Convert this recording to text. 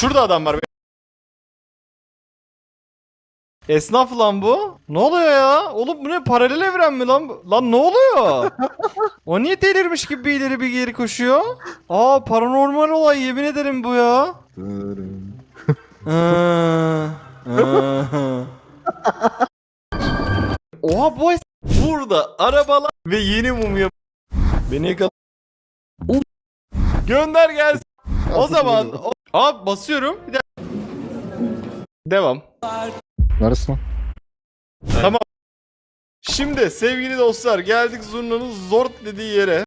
Şurada adam var. Esnaf lan bu. Ne oluyor ya? Oğlum bu ne paralel evren mi lan? Lan ne oluyor? o niye delirmiş gibi bir ileri bir geri koşuyor? Aa paranormal olay yemin ederim bu ya. Ee, ee. Oha es- Burada arabalar ve yeni mumya. Beni yakala. Gönder gelsin. O zaman o... Abi basıyorum. Bir de... Devam. Neresin lan? Şimdi sevgili dostlar geldik Zurna'nın zor dediği yere.